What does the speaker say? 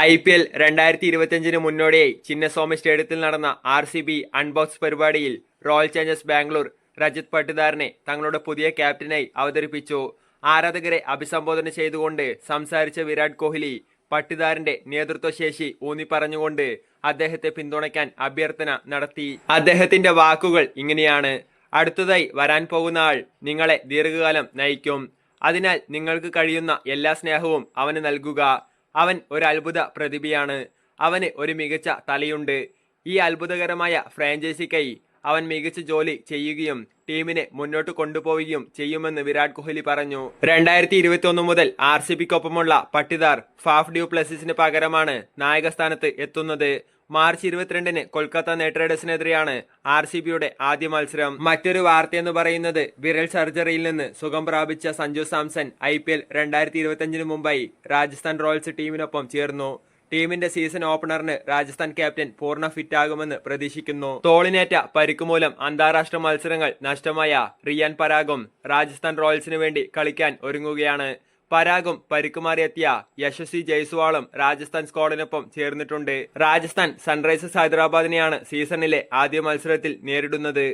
I P L രണ്ടായിരത്തി ഇരുപത്തിയഞ്ചിന് മുന്നോടിയായി ചിന്നസ്വാമി സ്റ്റേഡിയത്തിൽ നടന്ന ആർ സി ബി അൺബോക്സ് പരിപാടിയിൽ റോയൽ ചാലഞ്ചേഴ്സ് ബാംഗ്ലൂർ രജത് പട്ടിദാറിനെ തങ്ങളുടെ പുതിയ ക്യാപ്റ്റനായി അവതരിപ്പിച്ചു. ആരാധകരെ അഭിസംബോധന ചെയ്തുകൊണ്ട് സംസാരിച്ച വിരാട് കോഹ്ലി പട്ടിദാറിന്റെ നേതൃത്വശേഷി ഊന്നി പറഞ്ഞുകൊണ്ട് അദ്ദേഹത്തെ പിന്തുണയ്ക്കാൻ അഭ്യർത്ഥന നടത്തി. അദ്ദേഹത്തിന്റെ വാക്കുകൾ ഇങ്ങനെയാണ്. അടുത്തതായി വരാൻ പോകുന്ന ആൾ നിങ്ങളെ ദീർഘകാലം നയിക്കും. അതിനാൽ നിങ്ങൾക്ക് കഴിയുന്ന എല്ലാ സ്നേഹവും അവന് നൽകുക. അവൻ ഒരു അത്ഭുത പ്രതിഭയാണ്. അവന് ഒരു മികച്ച തലയുണ്ട്. ഈ അത്ഭുതകരമായ ഫ്രാഞ്ചൈസിക്കായി അവൻ മികച്ച ജോലി ചെയ്യുകയും ടീമിനെ മുന്നോട്ട് കൊണ്ടുപോവുകയും ചെയ്യുമെന്ന് വിരാട് കോഹ്ലി പറഞ്ഞു. രണ്ടായിരത്തി ഇരുപത്തി ഒന്ന് മുതൽ ആർ സി ബിക്കൊപ്പമുള്ള പട്ടിദാർ ഫാഫ് ഡ്യൂ പ്ലസിന് പകരമാണ് നായകസ്ഥാനത്ത് എത്തുന്നത്. മാർച്ച് ഇരുപത്തിരണ്ടിന് കൊൽക്കത്ത നൈറ്റ് റൈഡേഴ്സിനെതിരെയാണ് ആർ സി ബിയുടെ ആദ്യ മത്സരം. മറ്റൊരു വാർത്തയെന്ന് പറയുന്നത് വിരൽ സർജറിയിൽ നിന്ന് സുഖം പ്രാപിച്ച Sanju Samson I P L രണ്ടായിരത്തി ഇരുപത്തിയഞ്ചിന് മുമ്പായി രാജസ്ഥാൻ റോയൽസ് ടീമിനൊപ്പം ചേർന്നു. ടീമിന്റെ സീസൺ ഓപ്പണറിന് രാജസ്ഥാൻ ക്യാപ്റ്റൻ പൂർണ ഫിറ്റാകുമെന്ന് പ്രതീക്ഷിക്കുന്നു. തോളിനേറ്റ പരിക്കുമൂലം അന്താരാഷ്ട്ര മത്സരങ്ങൾ നഷ്ടമായ റിയാൻ പരാഗും രാജസ്ഥാൻ റോയൽസിനു വേണ്ടി കളിക്കാൻ ഒരുങ്ങുകയാണ്. പരാഗും പരിക്കുമാറിയെത്തിയ യശസ്വി ജയ്സ്വാളും രാജസ്ഥാൻ സ്ക്വാഡിനൊപ്പം ചേർന്നിട്ടുണ്ട്. രാജസ്ഥാൻ സൺറൈസേഴ്സ് ഹൈദരാബാദിനെയാണ് സീസണിലെ ആദ്യ മത്സരത്തിൽ നേരിടുന്നത്.